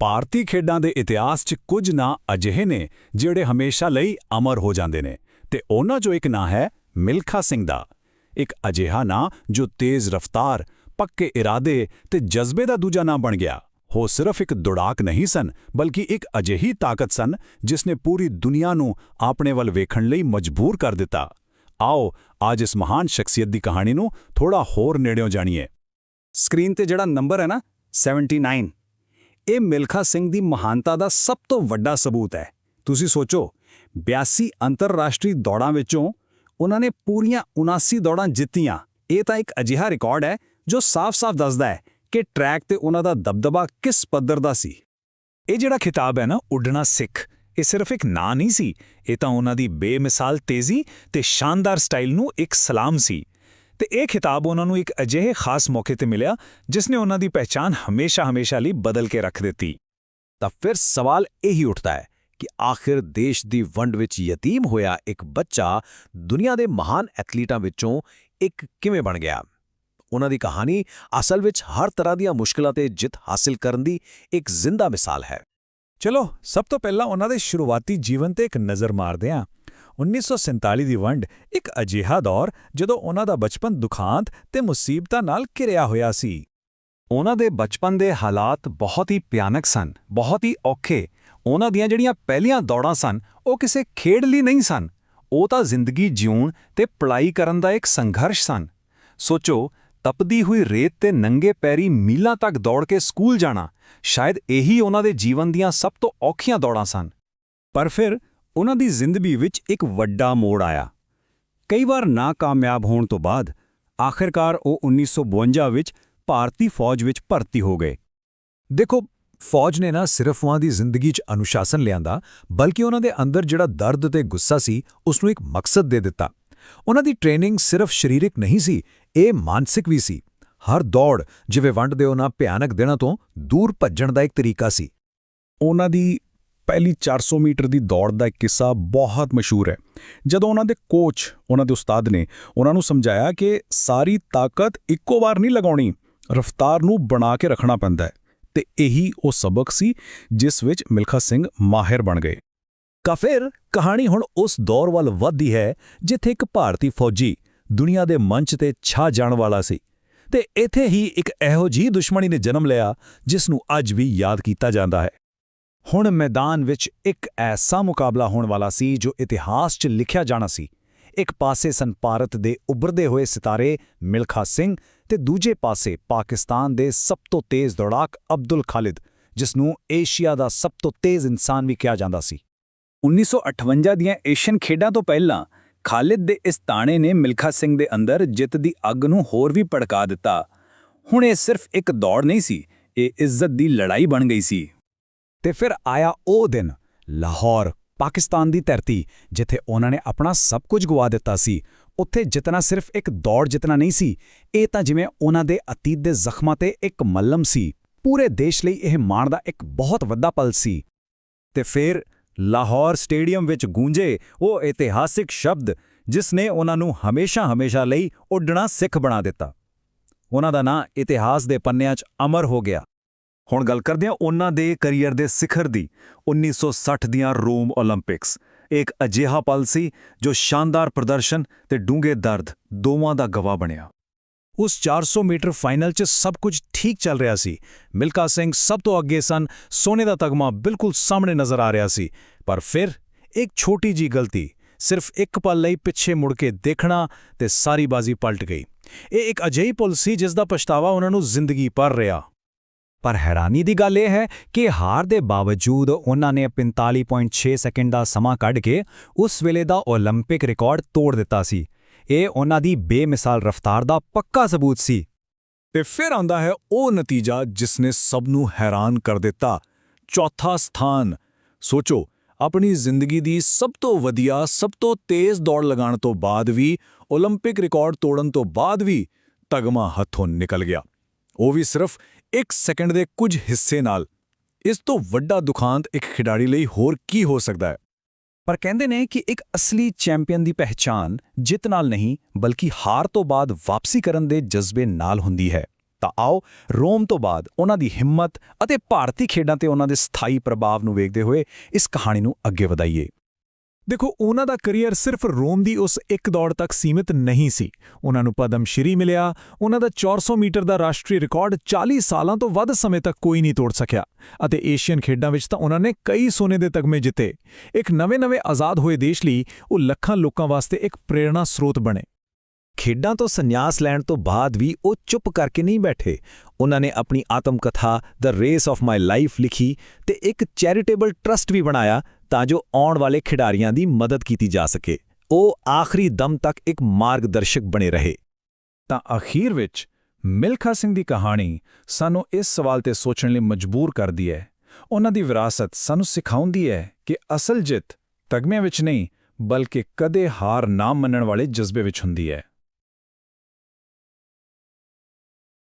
ਭਾਰਤੀ ਖੇਡਾਂ ਦੇ ਇਤਿਹਾਸ 'ਚ ਕੁਝ ਨਾਂ ਅਜਿਹੇ ਨੇ ਜਿਹੜੇ ਹਮੇਸ਼ਾ ਲਈ ਅਮਰ ਹੋ ਜਾਂਦੇ ਨੇ ਤੇ ਉਹਨਾਂ 'ਚੋਂ ਇੱਕ ਨਾਂ ਹੈ ਮਿਲਖਾ ਸਿੰਘ ਦਾ। ਇੱਕ ਅਜਿਹਾ ਨਾਂ ਜੋ ਤੇਜ਼ ਰਫ਼ਤਾਰ, ਪੱਕੇ ਇਰਾਦੇ ਤੇ ਜਜ਼ਬੇ ਦਾ ਦੂਜਾ ਨਾਂ ਬਣ ਗਿਆ। ਉਹ ਸਿਰਫ ਇੱਕ ਦੁੜਾਕ ਨਹੀਂ ਸਨ, ਬਲਕਿ ਇੱਕ ਅਜਿਹੀ ਤਾਕਤ ਸਨ ਜਿਸ ਨੇ ਪੂਰੀ ਦੁਨੀਆ ਨੂੰ ਆਪਣੇ ਵੱਲ ਵੇਖਣ ਲਈ ਮਜਬੂਰ ਕਰ ਦਿੱਤਾ। ਆਓ, ਅੱਜ ਇਸ ਮਹਾਨ ਸ਼ਖਸੀਅਤ ਦੀ ਕਹਾਣੀ ਨੂੰ ਥੋੜਾ ਹੋਰ ਨੇੜਿਓਂ ਜਾਣੀਏ। ਸਕਰੀਨ ਤੇ ਜਿਹੜਾ ਨੰਬਰ ਹੈ ਨਾ 79 ਇਹ ਮਿਲਖਾ ਸਿੰਘ ਦੀ ਮਹਾਨਤਾ ਦਾ ਸਭ ਤੋਂ ਵੱਡਾ ਸਬੂਤ ਹੈ। ਤੁਸੀਂ ਸੋਚੋ 82 ਅੰਤਰਰਾਸ਼ਟਰੀ ਦੌੜਾਂ ਵਿੱਚੋਂ ਉਹਨਾਂ ਨੇ ਪੂਰੀਆਂ 79 ਦੌੜਾਂ ਜਿੱਤੀਆਂ। ਇਹ ਤਾਂ ਇੱਕ ਅਜਿਹਾ ਰਿਕਾਰਡ ਹੈ ਜੋ ਸਾਫ਼-ਸਾਫ਼ ਦੱਸਦਾ ਹੈ ਕਿ ਟਰੈਕ ਤੇ ਉਹਨਾਂ ਦਾ ਦਬਦਬਾ ਕਿਸ ਪੱਧਰ ਦਾ ਸੀ। ਇਹ ਜਿਹੜਾ ਖਿਤਾਬ ਹੈ ਨਾ, ਉੱਡਣਾ ਸਿੱਖ, ਇਹ ਸਿਰਫ ਇੱਕ ਨਾਂ ਨਹੀਂ ਸੀ, ਇਹ ਤਾਂ ਉਹਨਾਂ ਦੀ ਬੇਮਿਸਾਲ ਤੇਜ਼ੀ ਤੇ ਸ਼ਾਨਦਾਰ ਸਟਾਈਲ ਨੂੰ ਇੱਕ ਸਲਾਮ ਸੀ। ਤੇ ਇਹ ਖਿਤਾਬ ਉਹਨਾਂ ਨੂੰ ਇੱਕ ਅਜਿਹੇ ਖਾਸ ਮੌਕੇ ਤੇ ਮਿਲਿਆ, ਜਿਸ ਨੇ ਉਹਨਾਂ ਦੀ ਪਹਿਚਾਨ ਹਮੇਸ਼ਾ-ਹਮੇਸ਼ਾ ਲਈ ਬਦਲ ਕੇ ਰੱਖ ਦਿੱਤੀ। ਤਾਂ ਫਿਰ ਸਵਾਲ ਇਹੀ ਉੱਠਦਾ ਹੈ ਕਿ ਆਖਿਰ ਦੇਸ਼ ਦੀ ਵੰਡ ਵਿੱਚ ਯਤੀਮ ਹੋਇਆ ਇੱਕ ਬੱਚਾ ਦੁਨੀਆ ਦੇ ਮਹਾਨ ਐਥਲੀਟਾਂ ਵਿੱਚੋਂ ਇੱਕ ਕਿਵੇਂ ਬਣ ਗਿਆ? ਉਹਨਾਂ ਦੀ ਕਹਾਣੀ ਅਸਲ ਵਿੱਚ ਹਰ ਤਰ੍ਹਾਂ ਦੀਆਂ ਮੁਸ਼ਕਲਾਂ ਤੇ ਜਿੱਤ ਹਾਸਲ ਕਰਨ ਦੀ ਇੱਕ ਜ਼ਿੰਦਾ ਮਿਸਾਲ ਹੈ। ਚਲੋ, ਸਭ ਤੋਂ ਪਹਿਲਾਂ ਉਹਨਾਂ ਦੇ ਸ਼ੁਰੂਆਤੀ ਜੀਵਨ ਤੇ ਇੱਕ ਨਜ਼ਰ ਮਾਰਦੇ ਹਾਂ। 1947 ਦੀ ਵੰਡ ਇੱਕ ਅਜਿਹਾ ਦੌਰ ਜਦੋਂ ਉਹਨਾਂ ਦਾ ਬਚਪਨ ਦੁਖਾਂਤ ਤੇ ਮੁਸੀਬਤਾਂ ਨਾਲ ਘਿਰਿਆ ਹੋਇਆ ਸੀ। ਉਹਨਾਂ ਦੇ ਬਚਪਨ ਦੇ ਹਾਲਾਤ ਬਹੁਤ ਹੀ ਭਿਆਨਕ ਸਨ ਬਹੁਤ ਹੀ ਔਖੇ। ਉਹਨਾਂ ਦੀਆਂ ਜਿਹੜੀਆਂ ਪਹਿਲੀਆਂ ਦੌੜਾਂ ਸਨ ਉਹ ਕਿਸੇ ਖੇਡ ਲਈ ਨਹੀਂ ਸਨ। ਉਹ ਤਾਂ ਜ਼ਿੰਦਗੀ ਜਿਉਣ ਤੇ ਪੜ੍ਹਾਈ ਕਰਨ ਦਾ ਇੱਕ ਸੰਘਰਸ਼ ਸਨ। ਸੋਚੋ ਤਪਦੀ ਹੋਈ ਰੇਤ ਤੇ ਨੰਗੇ ਪੈਰੀ ਮੀਲਾਂ ਤੱਕ ਦੌੜ ਕੇ ਸਕੂਲ ਜਾਣਾ ਸ਼ਾਇਦ ਇਹੀ ਉਹਨਾਂ ਦੇ ਜੀਵਨ ਦੀਆਂ ਸਭ ਤੋਂ ਔਖੀਆਂ ਦੌੜਾਂ ਸਨ। ਪਰ ਫਿਰ ਉਹਨਾਂ ਦੀ ਜ਼ਿੰਦਗੀ ਵਿੱਚ ਇੱਕ ਵੱਡਾ ਮੋੜ ਆਇਆ। ਕਈ ਵਾਰ ਨਾਕਾਮਯਾਬ ਹੋਣ ਤੋਂ ਬਾਅਦ ਆਖਿਰਕਾਰ ਉਹ 1952 ਵਿੱਚ ਭਾਰਤੀ ਫੌਜ ਵਿੱਚ ਭਰਤੀ ਹੋ ਗਏ। ਦੇਖੋ, ਫੌਜ ਨੇ ਨਾ ਸਿਰਫ ਉਹਨਾਂ ਦੀ ਜ਼ਿੰਦਗੀ 'ਚ ਅਨੁਸ਼ਾਸਨ ਲਿਆਂਦਾ, ਬਲਕਿ ਉਹਨਾਂ ਦੇ ਅੰਦਰ ਜਿਹੜਾ ਦਰਦ ਤੇ ਗੁੱਸਾ ਸੀ ਉਸ ਨੂੰ ਇੱਕ ਮਕਸਦ ਦੇ ਦਿੱਤਾ। ਉਹਨਾਂ ਦੀ ਟ੍ਰੇਨਿੰਗ ਸਿਰਫ ਸਰੀਰਕ ਨਹੀਂ ਸੀ, ਇਹ ਮਾਨਸਿਕ ਵੀ ਸੀ। ਹਰ ਦੌੜ ਜਿਵੇਂ ਵੰਡਦੇ ਉਹਨਾਂ ਭਿਆਨਕ ਦਿਨਾਂ ਤੋਂ ਦੂਰ ਭੱਜਣ ਦਾ ਇੱਕ ਤਰੀਕਾ ਸੀ। ਉਹਨਾਂ ਦੀ ਪਹਿਲੀ 400 ਮੀਟਰ ਦੀ ਦੌੜ ਦਾ ਇੱਕ ਕਿੱਸਾ ਬਹੁਤ ਮਸ਼ਹੂਰ ਹੈ। ਜਦੋਂ ਉਹਨਾਂ ਦੇ ਕੋਚ ਉਹਨਾਂ ਦੇ ਉਸਤਾਦ ਨੇ ਉਹਨਾਂ ਨੂੰ ਸਮਝਾਇਆ ਕਿ ਸਾਰੀ ਤਾਕਤ ਇੱਕੋ ਵਾਰ ਨਹੀਂ ਲਗਾਉਣੀ, ਰਫ਼ਤਾਰ ਨੂੰ ਬਣਾ ਕੇ ਰੱਖਣਾ ਪੈਂਦਾ ਹੈ ਤੇ ਇਹੀ ਉਹ ਸਬਕ ਸੀ ਜਿਸ ਵਿੱਚ ਮਿਲਖਾ ਸਿੰਘ ਮਾਹਿਰ ਬਣ ਗਏ। ਕਾ ਫਿਰ ਕਹਾਣੀ ਹੁਣ ਉਸ ਦੌਰ ਵੱਲ ਵੱਧਦੀ ਹੈ ਜਿੱਥੇ ਇੱਕ ਭਾਰਤੀ ਫੌਜੀ ਦੁਨੀਆ ਦੇ ਮੰਚ ਤੇ ਛਾ ਜਾਣ ਵਾਲਾ ਸੀ ਤੇ ਇੱਥੇ ਹੀ ਇੱਕ ਇਹੋ ਜਿਹੀ ਦੁਸ਼ਮਣੀ ਨੇ ਜਨਮ ਲਿਆ ਜਿਸ ਨੂੰ ਅੱਜ ਵੀ ਯਾਦ ਕੀਤਾ ਜਾਂਦਾ ਹੈ। ਹੁਣ ਮੈਦਾਨ ਵਿੱਚ ਇੱਕ ਐਸਾ ਮੁਕਾਬਲਾ ਹੋਣ ਵਾਲਾ ਸੀ ਜੋ ਇਤਿਹਾਸ 'ਚ ਲਿਖਿਆ ਜਾਣਾ ਸੀ। ਇੱਕ ਪਾਸੇ ਸਨ ਭਾਰਤ ਦੇ ਉੱਭਰਦੇ ਹੋਏ ਸਿਤਾਰੇ ਮਿਲਖਾ ਸਿੰਘ ਤੇ ਦੂਜੇ ਪਾਸੇ ਪਾਕਿਸਤਾਨ ਦੇ ਸਭ ਤੋਂ ਤੇਜ਼ ਦੌੜਾਕ ਅਬਦੁਲ ਖਾਲਿਦ ਜਿਸ ਨੂੰ ਏਸ਼ੀਆ ਦਾ ਸਭ ਤੋਂ ਤੇਜ਼ ਇਨਸਾਨ ਵੀ ਕਿਹਾ ਜਾਂਦਾ ਸੀ। 1958 ਦੀਆਂ ਏਸ਼ੀਅਨ ਖੇਡਾਂ ਤੋਂ ਪਹਿਲਾਂ ਖਾਲਿਦ ਦੇ ਇਸ ਤਾਣੇ ਨੇ ਮਿਲਖਾ ਸਿੰਘ ਦੇ ਅੰਦਰ ਜਿੱਤ ਦੀ ਅੱਗ ਨੂੰ ਹੋਰ ਵੀ ਭੜਕਾ ਦਿੱਤਾ। ਹੁਣ ਇਹ ਸਿਰਫ ਇੱਕ ਦੌੜ ਨਹੀਂ ਸੀ, ਇਹ ਇੱਜ਼ਤ ਦੀ ਲੜਾਈ ਬਣ ਗਈ ਸੀ। ਤੇ ਫਿਰ ਆਇਆ ਉਹ ਦਿਨ, ਲਾਹੌਰ, ਪਾਕਿਸਤਾਨ ਦੀ ਧਰਤੀ, ਜਿੱਥੇ ਉਹਨਾਂ ਨੇ ਆਪਣਾ ਸਭ ਕੁਝ ਗਵਾ ਦਿੱਤਾ ਸੀ। ਉੱਥੇ ਜਿਤਨਾ ਸਿਰਫ ਇੱਕ ਦੌੜ ਜਿਤਨਾ ਨਹੀਂ ਸੀ, ਇਹ ਤਾਂ ਜਿਵੇਂ ਉਹਨਾਂ ਦੇ ਅਤੀਤ ਦੇ ਜ਼ਖਮਾਂ ਤੇ ਇੱਕ ਮੱਲਮ ਸੀ। ਪੂਰੇ ਦੇਸ਼ ਲਈ ਇਹ ਮਾਣ ਦਾ ਇੱਕ ਬਹੁਤ ਵੱਡਾ ਪਲ ਸੀ। ਤੇ ਫਿਰ ਲਾਹੌਰ ਸਟੇਡੀਅਮ ਵਿੱਚ ਗੂੰਜੇ ਉਹ ਇਤਿਹਾਸਿਕ ਸ਼ਬਦ, ਜਿਸ ਨੇ ਉਹਨਾਂ ਨੂੰ ਹਮੇਸ਼ਾ-ਹਮੇਸ਼ਾ ਲਈ ਉੱਡਣਾ ਸਿੱਖ ਬਣਾ ਦਿੱਤਾ। ਉਹਨਾਂ ਦਾ ਨਾਂ ਇਤਿਹਾਸ ਦੇ ਪੰਨਿਆਂ 'ਚ ਅਮਰ ਹੋ ਗਿਆ। ਹੁਣ ਗੱਲ ਕਰਦੇ ਹਾਂ ਉਹਨਾਂ ਦੇ ਕੈਰੀਅਰ ਦੇ ਸਿਖਰ ਦੀ 1960 ਦੀਆਂ ਰੋਮ 올림픽ਸ ਇੱਕ ਅਜਿਹਾ ਪਲ ਸੀ ਜੋ ਸ਼ਾਨਦਾਰ ਪ੍ਰਦਰਸ਼ਨ ਤੇ ਡੂੰਘੇ ਦਰਦ ਦੋਵਾਂ ਦਾ ਗਵਾਹ ਬਣਿਆ। ਉਸ 400 ਮੀਟਰ ਫਾਈਨਲ 'ਚ ਸਭ ਕੁਝ ਠੀਕ ਚੱਲ ਰਿਹਾ ਸੀ। ਮਿਲਕਾ ਸਿੰਘ ਸਭ ਤੋਂ ਅੱਗੇ ਸਨ, ਸੋਨੇ ਦਾ ਤਗਮਾ ਬਿਲਕੁਲ ਸਾਹਮਣੇ ਨਜ਼ਰ ਆ ਰਿਹਾ ਸੀ। ਪਰ ਫਿਰ ਇੱਕ ਛੋਟੀ ਜੀ ਗਲਤੀ, ਸਿਰਫ ਇੱਕ ਪਲ ਲਈ ਪਿੱਛੇ ਮੁੜ ਕੇ ਦੇਖਣਾ ਤੇ ਸਾਰੀ ਬਾਜ਼ੀ ਪਲਟ ਗਈ। ਇਹ ਇੱਕ ਅਜਿਹੀ ਪੁਲ ਸੀ ਜਿਸ ਦਾ ਪਛਤਾਵਾ ਉਹਨਾਂ ਨੂੰ ਜ਼ਿੰਦਗੀ ਪਰ ਰਿਹਾ। ਪਰ ਹੈਰਾਨੀ ਦੀ ਗੱਲ ਇਹ ਹੈ ਕਿ ਹਾਰ ਦੇ ਬਾਵਜੂਦ ਉਹਨਾਂ ਨੇ 45.6 ਸੈਕਿੰਡ ਦਾ ਸਮਾਂ ਕੱਢ ਕੇ ਉਸ ਵੇਲੇ ਦਾ 올림픽 ਰਿਕਾਰਡ ਤੋੜ ਦਿੱਤਾ ਸੀ ਇਹ ਉਹਨਾਂ ਦੀ ਬੇਮਿਸਾਲ ਰਫ਼ਤਾਰ ਦਾ ਪੱਕਾ ਸਬੂਤ ਸੀ ਤੇ ਫਿਰ ਆਉਂਦਾ ਹੈ ਉਹ ਨਤੀਜਾ ਜਿਸ ਨੇ ਸਭ ਨੂੰ ਹੈਰਾਨ ਕਰ ਦਿੱਤਾ ਚੌਥਾ ਸਥਾਨ ਸੋਚੋ ਆਪਣੀ ਜ਼ਿੰਦਗੀ ਦੀ ਸਭ ਤੋਂ ਵਧੀਆ ਸਭ ਤੋਂ ਤੇਜ਼ ਦੌੜ ਲਗਾਉਣ ਤੋਂ ਬਾਅਦ ਵੀ 올림픽 ਰਿਕਾਰਡ ਤੋੜਨ ਤੋਂ ਬਾਅਦ ਵੀ ਤਗਮਾ ਹੱਥੋਂ ਨਿਕਲ ਗਿਆ ਉਹ ਵੀ ਸਿਰਫ 1 ਸੈਕਿੰਡ ਦੇ ਕੁਝ ਹਿੱਸੇ ਨਾਲ। ਇਸ ਤੋਂ ਵੱਡਾ ਦੁਖਾਂਤ ਇੱਕ ਖਿਡਾਰੀ ਲਈ ਹੋਰ ਕੀ ਹੋ ਸਕਦਾ ਹੈ? ਪਰ ਕਹਿੰਦੇ ਨੇ ਕਿ ਇੱਕ ਅਸਲੀ ਚੈਂਪੀਅਨ ਦੀ ਪਹਿਚਾਨ ਜਿੱਤ ਨਾਲ ਨਹੀਂ, ਬਲਕਿ ਹਾਰ ਤੋਂ ਬਾਅਦ ਵਾਪਸੀ ਕਰਨ ਦੇ ਜਜ਼ਬੇ ਨਾਲ ਹੁੰਦੀ ਹੈ। ਤਾਂ ਆਓ ਰੋਮ ਤੋਂ ਬਾਅਦ ਉਹਨਾਂ ਦੀ ਹਿੰਮਤ ਅਤੇ ਭਾਰਤੀ ਖੇਡਾਂ ਤੇ ਉਹਨਾਂ ਦੇ ਸਥਾਈ ਪ੍ਰਭਾਵ ਨੂੰ ਵੇਖਦੇ ਹੋਏ ਇਸ ਕਹਾਣੀ ਨੂੰ ਅੱਗੇ ਵਧਾਈਏ। ਦੇਖੋ, ਉਹਨਾਂ ਦਾ ਕੈਰੀਅਰ ਸਿਰਫ ਰੋਮ ਦੀ ਉਸ ਇੱਕ ਦੌੜ ਤੱਕ ਸੀਮਿਤ ਨਹੀਂ ਸੀ। ਉਹਨਾਂ ਨੂੰ ਪਦਮ ਸ਼੍ਰੀ ਮਿਲਿਆ। ਉਹਨਾਂ ਦਾ 400 ਮੀਟਰ ਦਾ ਰਾਸ਼ਟਰੀ ਰਿਕਾਰਡ 40 ਸਾਲਾਂ ਤੋਂ ਵੱਧ ਸਮੇਂ ਤੱਕ ਕੋਈ ਨਹੀਂ ਤੋੜ ਸਕਿਆ। ਅਤੇ ਏਸ਼ੀਅਨ ਖੇਡਾਂ ਵਿੱਚ ਤਾਂ ਉਹਨਾਂ ਨੇ ਕਈ ਸੋਨੇ ਦੇ ਤਗਮੇ ਜਿੱਤੇ। ਇੱਕ ਨਵੇਂ-ਨਵੇਂ ਆਜ਼ਾਦ ਹੋਏ ਦੇਸ਼ ਲਈ ਉਹ ਲੱਖਾਂ ਲੋਕਾਂ ਵਾਸਤੇ ਇੱਕ ਪ੍ਰੇਰਣਾ ਸਰੋਤ ਬਣੇ। ਖੇਡਾਂ ਤੋਂ ਸੰਨਿਆਸ ਲੈਣ ਤੋਂ ਬਾਅਦ ਵੀ ਉਹ ਚੁੱਪ ਕਰਕੇ ਨਹੀਂ ਬੈਠੇ। ਉਹਨਾਂ ਨੇ ਆਪਣੀ ਆਤਮ ਕਥਾ the race of my life ਲਿਖੀ ਤੇ ਇੱਕ ਚੈਰੀਟੇਬਲ ਟਰਸਟ ਵੀ ਬਣਾਇਆ ਤਾਂ ਜੋ ਆਉਣ ਵਾਲੇ ਖਿਡਾਰੀਆਂ ਦੀ ਮਦਦ ਕੀਤੀ ਜਾ ਸਕੇ। ਉਹ ਆਖਰੀ ਦਮ ਤੱਕ ਇੱਕ ਮਾਰਗਦਰਸ਼ਕ ਬਣੇ ਰਹੇ। ਤਾਂ ਅਖੀਰ ਵਿੱਚ ਮਿਲਖਾ ਸਿੰਘ ਦੀ ਕਹਾਣੀ ਸਾਨੂੰ ਇਸ ਸਵਾਲ ਤੇ ਸੋਚਣ ਲਈ ਮਜਬੂਰ ਕਰਦੀ ਹੈ। ਉਹਨਾਂ ਦੀ ਵਿਰਾਸਤ ਸਾਨੂੰ ਸਿਖਾਉਂਦੀ ਹੈ ਕਿ ਅਸਲ ਜਿੱਤ ਤਗਮੇ ਵਿੱਚ ਨਹੀਂ, ਬਲਕਿ ਕਦੇ ਹਾਰ ਨਾ ਮੰਨਣ ਵਾਲੇ ਜਜ਼ਬੇ ਵਿੱਚ ਹੁੰਦੀ ਹੈ।